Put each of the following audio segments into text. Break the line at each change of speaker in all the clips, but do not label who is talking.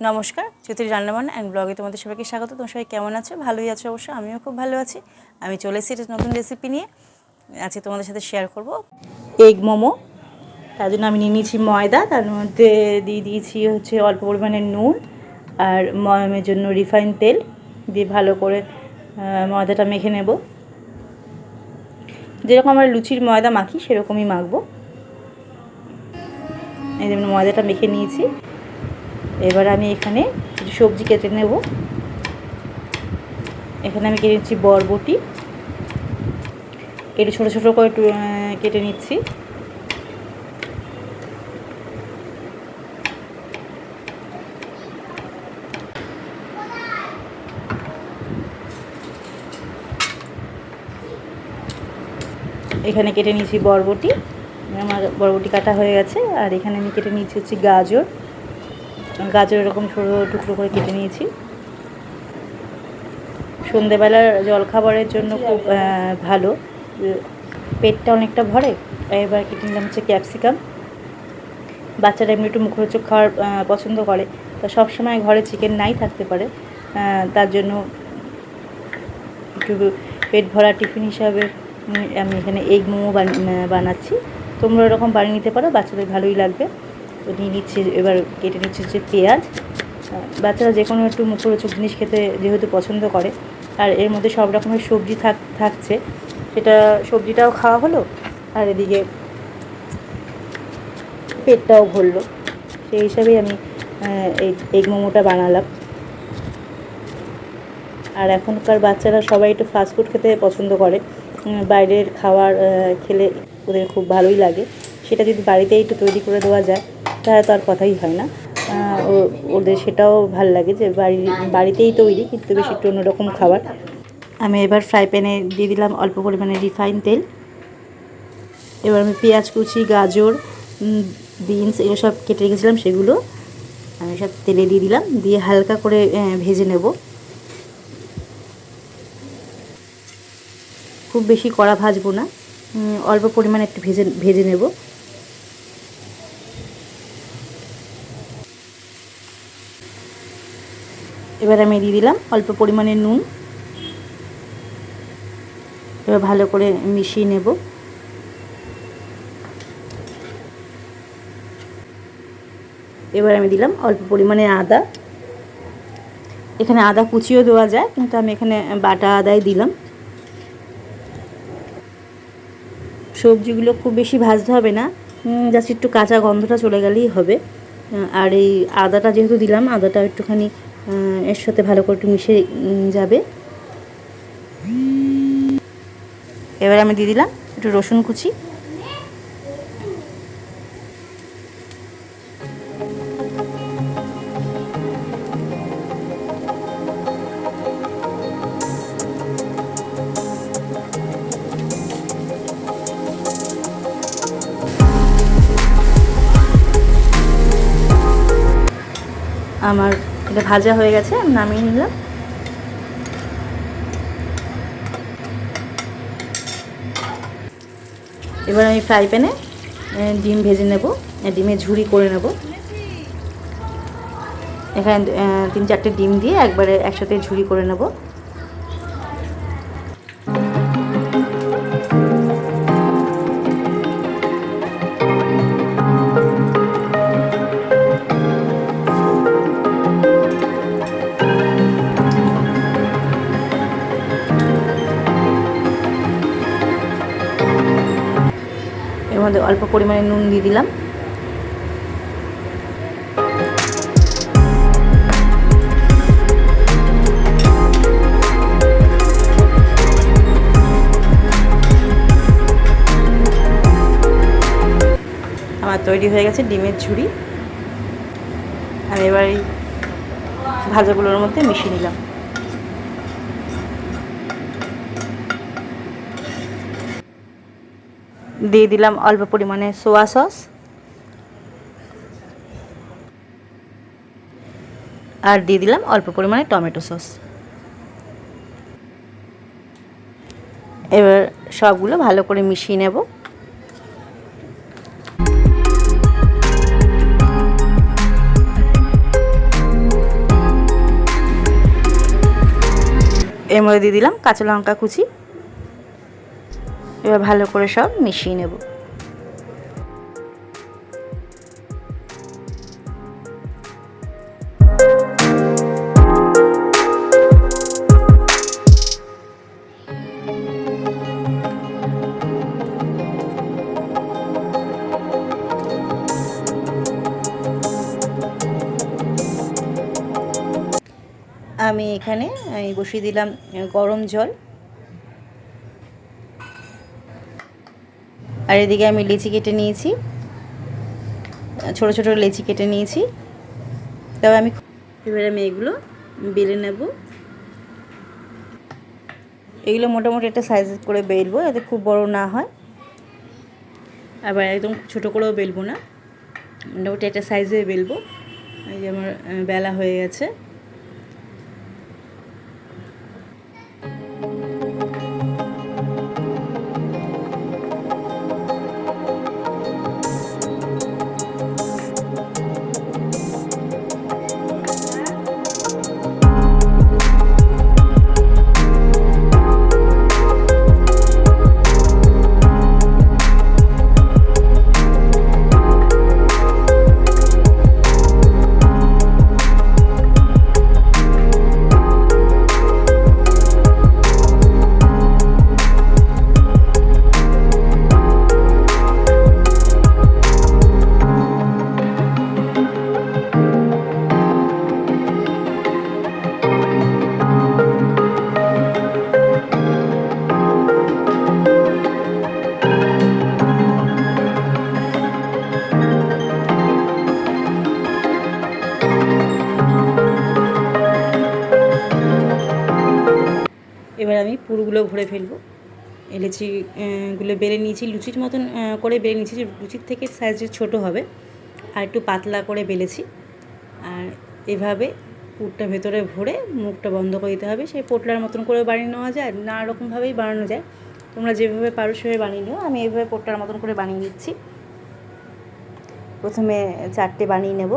নমস্কার, জ্যোতির রান্নাবান্না অ্যান্ড ব্লগে তোমাদের সবাইকে স্বাগত। তোমার সবাই কেমন আছো? ভালোই আছো অবশ্য, আমিও খুব ভালো আছি। আমি চলে এসেছি নতুন রেসিপি নিয়ে। আজকে তোমাদের সাথে শেয়ার করব এগ মোমো। তার জন্য আমি নিয়ে নিয়েছি ময়দা, তার মধ্যে দিয়ে দিয়েছি হচ্ছে অল্প পরিমাণে নুন আর ময়মের জন্য রিফাইন তেল। দিয়ে ভালো করে ময়দাটা মেখে নেব। যেরকম আমরা লুচির ময়দা মাখি, সেরকমই মাখবো। এই যেমন ময়দাটা মেখে নিয়েছি। এবার আমি এখানে কিছু সবজি কেটে নেব। এখানে আমি কেটে নিচ্ছি বরবটি। একটু ছোটো ছোটো করে কেটে নিচ্ছি। এখানে কেটে নিয়েছি বরবটি। আমার বরবটি কাটা হয়ে গেছে। আর এখানে আমি কেটে নিয়েছি হচ্ছে গাজর। গাজর এরকম ছোটো টুকরো করে কেটে নিয়েছি। সন্ধেবেলার জলখাবারের জন্য খুব ভালো। পেটটা অনেকটা ভরে এবার কেটে নিলাম হচ্ছে ক্যাপসিকাম। বাচ্চারা এমনি একটু মুখরোচক খাওয়ার পছন্দ করে। তা সবসময় ঘরে চিকেন নাই থাকতে পারে। তার জন্য একটু পেট ভরা টিফিন হিসাবে আমি এখানে এগ মোমো বান- বানাচ্ছি। তোমরা এরকম বানিয়ে নিতে পারো, বাচ্চাদের ভালোই লাগবে। তো নিয়ে নিচ্ছি, এবার কেটে নিচ্ছি হচ্ছে পেঁয়াজ। বাচ্চারা যে কোনো একটু মুখরোচক জিনিস খেতে যেহেতু পছন্দ করে, আর এর মধ্যে সব রকমের সবজি থাক, থাকছে। সেটা সবজিটাও খাওয়া হলো, আর এদিকে পেটটাও ভরলো। সেই হিসাবেই আমি এই এগ মোমোটা বানালাম। আর এখনকার বাচ্চারা সবাই একটু ফাস্টফুড খেতে পছন্দ করে। বাইরের খাবার খেলে ওদের খুব ভালোই লাগে। সেটা যদি বাড়িতেই একটু তৈরি করে দেওয়া যায় তাহলে তো আর কথাই হয় না। ওদের সেটাও ভালো লাগে যে বাড়ি বাড়িতেই তৈরি, কিন্তু বেশি একটু অন্যরকম খাবার। আমি এবার ফ্রাই প্যানে দিয়ে দিলাম অল্প পরিমাণে রিফাইন তেল। এবার আমি পেঁয়াজ কুচি, গাজর বিনস এগুলো সব কেটে রেখেছিলাম সেগুলো। আমি সব তেলে দিয়ে দিলাম, দিয়ে হালকা করে ভেজে নেব। খুব বেশি কড়া ভাজবো না অল্প পরিমাণে একটু ভেজে ভেজে নেব। এবার আমি দিয়ে দিলাম অল্প পরিমাণে নুন। এবার ভালো করে মিশিয়ে নেব। এবার আমি দিলাম অল্প পরিমাণে আদা। এখানে আদা কুচিও দেওয়া যায়, কিন্তু আমি এখানে বাটা আদাই দিলাম। সবজিগুলো খুব বেশি ভাজতে হবে না জাস্ট একটু কাঁচা গন্ধটা চলে গেলেই হবে। আর এই আদাটা যেহেতু দিলাম, আদাটা একটুখানি এর সাথে ভালো করে একটু মিশে যাবে। এবার আমি দিয়ে দিলাম একটু রসুন কুচি। আমার এটা ভাজা হয়ে গেছে, আমি নামিয়ে নিলাম। এবার আমি ফ্রাই প্যানে ডিম ভেজে নেব ডিমে ডিমের ঝুরি করে নেব। এখানে তিন চারটে ডিম দিয়ে একবারে একসাথে ঝুড়ি করে নেব। মধ্যে অল্প পরিমাণে নুন দিয়ে দিলাম। আমার তৈরি হয়ে গেছে ডিমের ঝুড়ি। আমি এবার ভাজাগুলোর মধ্যে মিশিয়ে নিলাম। দিয়ে দিলাম অল্প পরিমাণে সোয়া সস। আর দিয়ে দিলাম অল্প পরিমাণে টমেটো সস। এবার সবগুলো ভালো করে মিশিয়ে নেব। এর মধ্যে দিয়ে দিলাম কাঁচা লঙ্কা কুচি। এবার ভালো করে সব মিশিয়ে নেব। আমি এখানে বসিয়ে দিলাম গরম জল। আর এদিকে আমি লেচি কেটে নিয়েছি। ছোট ছোট লেচি কেটে নিয়েছি। তবে আমি এবারে আমি এগুলো বেলে নেব। এগুলো মোটামুটি একটা সাইজ করে বেলবো, যাতে খুব বড় না হয়। আবার একদম ছোট করেও বেলবো না। মোটামুটি একটা সাইজে বেলবো। এই যে আমার বেলা হয়ে গেছে। পুরগুলো ভরে ফেলব। এই লিচি আহ, গুলো বেড়ে নিয়েছি লুচির মতন করে বেড়ে নিয়েছি লুচির থেকে সাইজে ছোট হবে আর একটু পাতলা করে বেলেছি। আর এভাবে পুরটা ভেতরে ভরে মুখটা বন্ধ করে দিতে হবে। সেই পোটলার মতন করে বানিয়ে নেওয়া যায় নানা রকমভাবেই বানানো যায়। তোমরা যেভাবে পারো সেভাবে বানিয়ে নিও। আমি এইভাবে পোটলার মতন করে বানিয়ে নিচ্ছি। প্রথমে চারটে বানিয়ে নেব।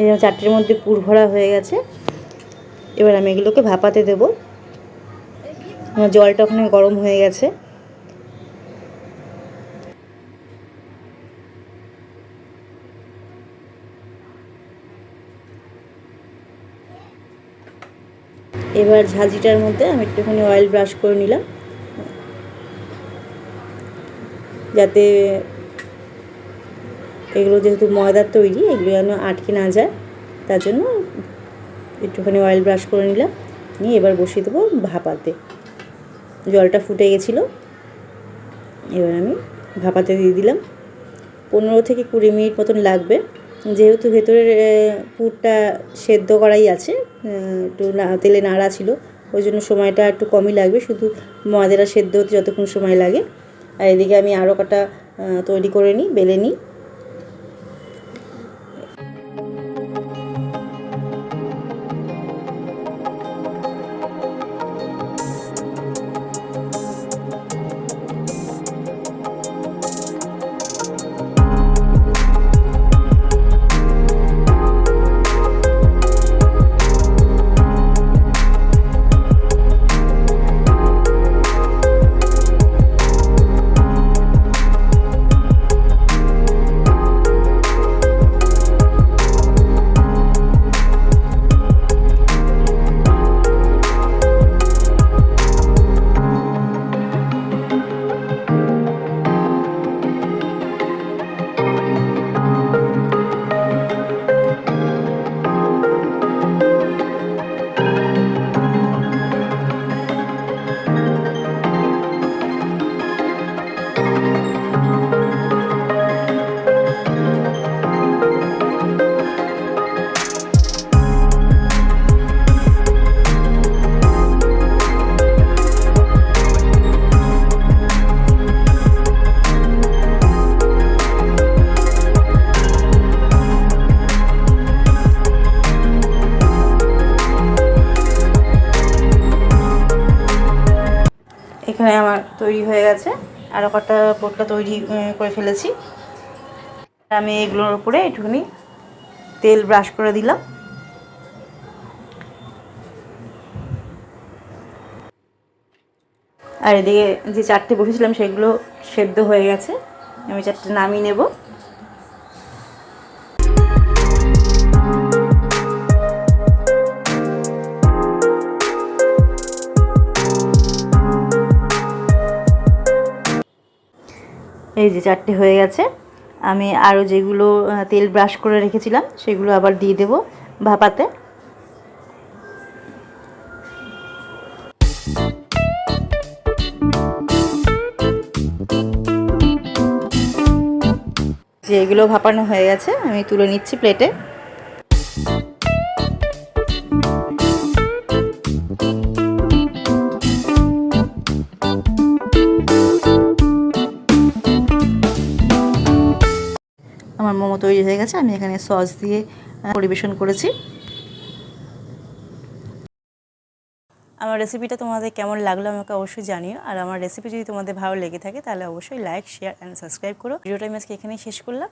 এই যে চারটের মধ্যে পুর ভরা হয়ে গেছে। এবার আমি এগুলোকে ভাপাতে দেবো। আমার জলটা ওখানে গরম হয়ে গেছে। এবার ঝাঁঝিটার মধ্যে আমি একটুখানি অয়েল ব্রাশ করে নিলাম। যাতে এগুলো যেহেতু ময়দার তৈরি, এগুলো যেন আটকে না যায়, তার জন্য একটুখানি অয়েল ব্রাশ করে নিলাম, নিয়ে এবার বসিয়ে দেবো ভাপাতে। জলটা ফুটে গেছিল, এবার আমি ভাপাতে দিয়ে দিলাম। পনেরো থেকে কুড়ি মিনিট মতন লাগবে, যেহেতু ভেতরের পুরটা সেদ্ধ করাই আছে একটু না, তেলে নাড়া ছিল, ওই জন্য সময়টা একটু কমই লাগবে, শুধু ময়দাটা সেদ্ধ হতে যতক্ষণ সময় লাগে। আর এদিকে আমি আরও কটা তৈরি করে নিই, বেলে নিই। তৈরি হয়ে গেছে। আরও কটা পোটলা তৈরি করে ফেলেছি। আমি এগুলোর উপরে একটুখানি তেল ব্রাশ করে দিলাম। আর এদিকে যে চারটে বসেছিলাম, সেগুলো সেদ্ধ হয়ে গেছে। আমি চারটে নামিয়ে নেব। এই যে চারটে হয়ে গেছে। আমি আরও যেগুলো তেল ব্রাশ করে রেখেছিলাম, সেগুলো আবার দিয়ে দেব ভাপাতে। যে এগুলো ভাপানো হয়ে গেছে, আমি তুলে নিচ্ছি প্লেটে আমার মোমো তৈরি হয়ে গেছে, আমি এখানে সস দিয়ে পরিবেশন করেছি। আমার রেসিপিটা তোমাদের কেমন লাগল আমাকে অবশ্যই জানিও, আর আমার রেসিপি যদি তোমাদের ভালো লেগে থাকে তাহলে অবশ্যই লাইক শেয়ার অ্যান্ড সাবস্ক্রাইব করো। ভিডিওটা আমি আজকে এখানেই শেষ করলাম।